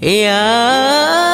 Yeah. Uh,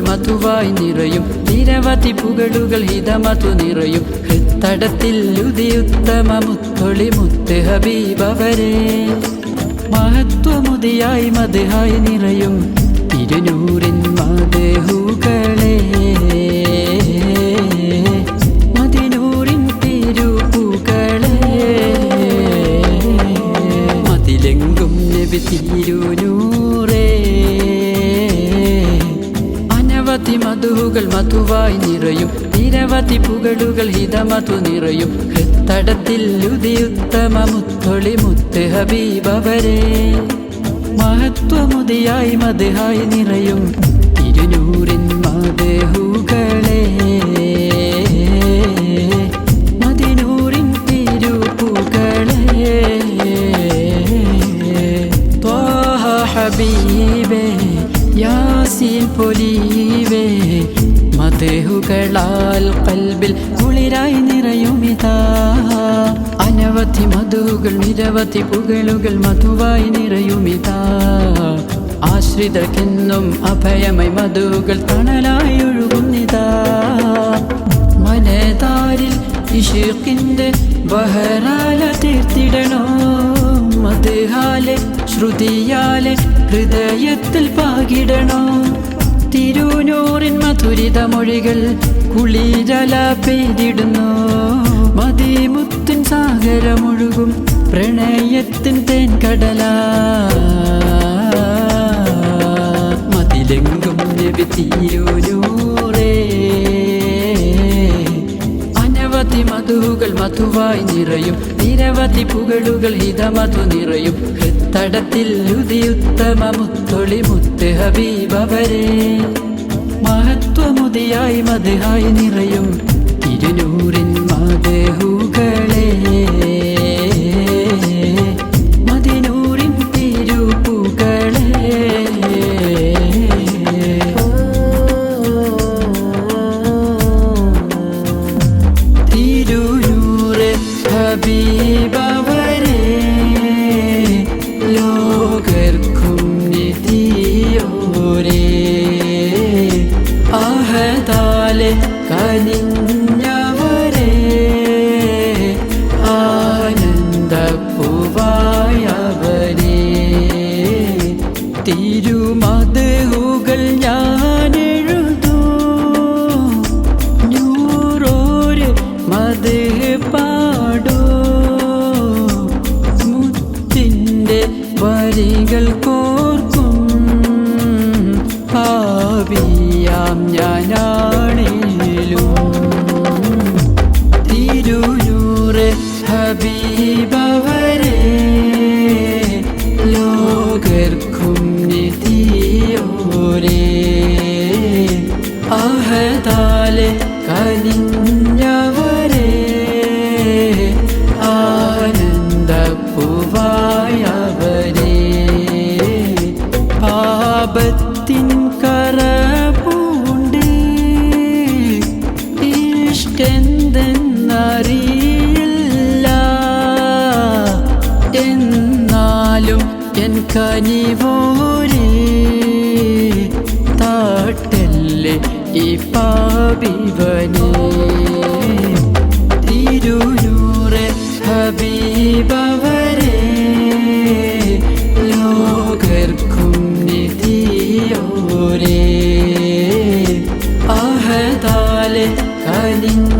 മധുവായി നിറയും. നിരവധി പുകളുകൾ ഹിതമധു നിറയും. ഹൃത്തടത്തിൽ ഉദിയുത്തമ മുത്തൊളി മുത്ത് ഹബീബവരെ. മഹത്വമുതിയായി മധുഹായി നിറയും. ഇരുനൂറിൻ മധുകളെ മതിനൂറിൻ മതിലെങ്കും നബി തിരുനൂറേ മധുകൾ മധുവായി നിറയും. നിരവധി പുകളുകൾ ഹിതമധു നിറയും. ഹൃത്തടത്തിൽ ഉദിയുത്തമ മുത്തൊളി മുത്ത് ഹബീബവരെ മഹത്വമുതിയായി മധുഹായി നിറയും. യാസീൻ പൊലീവേ. കൽബിൽ കുളിരായി നിറയുമിതാ. അനവധി മധുകൾ നിരവധി പുകളുകൾ മധുവായി നിറയുമിതാ. ആശ്രിതക്കെന്നും അഭയമൈ മധുകൾ തണലായി ഒഴുകുന്നിതാ. മനതാരിൽ ഇഷുക്കിന്റെ ബഹറാല മധുഹാലെ ശ്രുതിയാലെ ഹൃദയത്തിൽ പാകിടണോ? തിരുനൂറിൻ മധുരിത മൊഴികൾ കുളിരല പെയ്തിടുന്നു. മതിമുത്തിൻ സാഗരമൊഴുകും പ്രണയത്തിൻ തേൻ തേൻകടല. മതിലെങ്കും നബി മധുവായി നിറയും. നിരവധി പുകളുകൾ ഹിതമധു നിറയും. ഹൃത്തടത്തിൽ ഉദിയുത്തമ മുത്തൊളി മുത്ത് ഹബീബവരെ മഹത്വമുതിയായി മധുഹായി നിറയും. ഹബീബവരെ വരികൾ കോർക്കും. ഭാവിയാം ഞാനാണേലും എന്തെന്നറിയില്ല എന്നാലും എൻ കനിവൂരി താട്ടല്ലേ ഈ പാപിവനേ. തിരുനൂറെ ഹബീബവരെ ലോകർക്കും നിധിയോരേ. അഹദാലെ കനിഞ്ഞ